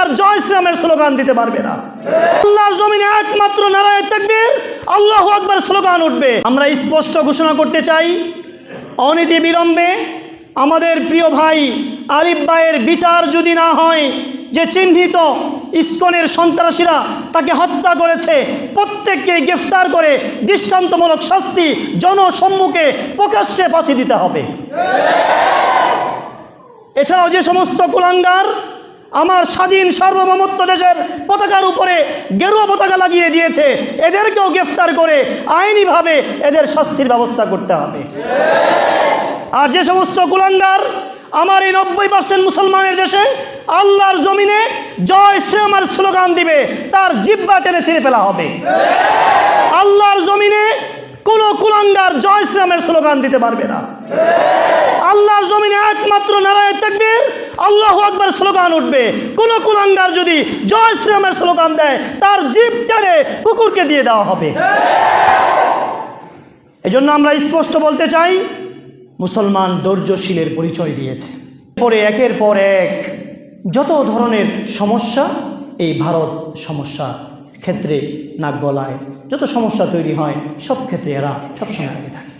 কুলাঙ্গার জয় শ্রীরামের স্লোগান দিতে পারবে না। আল্লাহর জমিনে একমাত্র নারায় তাকবীর, আল্লাহ আকবার স্লোগান উঠবে। আমরা স্পষ্ট ঘোষণা করতে চাই, অনীতি বিলম্বে আমাদের প্রিয় ভাই আলিফ ভাইয়ের বিচার যদি না হয়, যে চিহ্নিত ইস্কনের সন্ত্রাসীরা তাকে হত্যা করেছে, প্রত্যেককে গ্রেফতার করে দৃষ্টান্তমূলক শাস্তি জনসম্মুখে প্রকাশ্যে ফাঁসি দিতে হবে। এছাড়াও যে সমস্ত কুলাঙ্গার আমার স্বাধীন সার্বভৌমত্ব দেশের পতাকার উপরে গেরুয়া পতাকা লাগিয়ে দিয়েছে। এদেরকেও গ্রেফতার করে আইনিভাবে এদের শাস্তির ব্যবস্থা করতে হবে। আর যে সমস্ত কুলাঙ্গার আমার এই নব্বই পার্সেন্ট মুসলমানের দেশে আল্লাহর জমিনে জয় শ্রীরামের স্লোগান দিবে, তার জিব্বা টেনে ছিঁড়ে ফেলা হবে। আল্লাহর জমিনে কোনো কুলাঙ্গার জয় শ্রীরামের স্লোগান দিতে পারবে না। আল্লাহর জমিনে একমাত্র নারায় তাকবীর আল্লাহ আকবার স্লোগান উঠবে। কোন কুলাঙ্গার যদি জয় শ্রীরামের স্লোগান দেয়, তার জিপ টেনে কুকুরকে দিয়ে দেওয়া হবে। এজন্য আমরা স্পষ্ট বলতে চাই, মুসলমান ধৈর্যশীলের পরিচয় দিয়েছে। পরে একের পর এক যত ধরনের সমস্যা, এই ভারত সমস্যা ক্ষেত্রে নাক গলায় যত সমস্যা তৈরি হয়, সব ক্ষেত্রে এরা সবসময় আগে থাকে।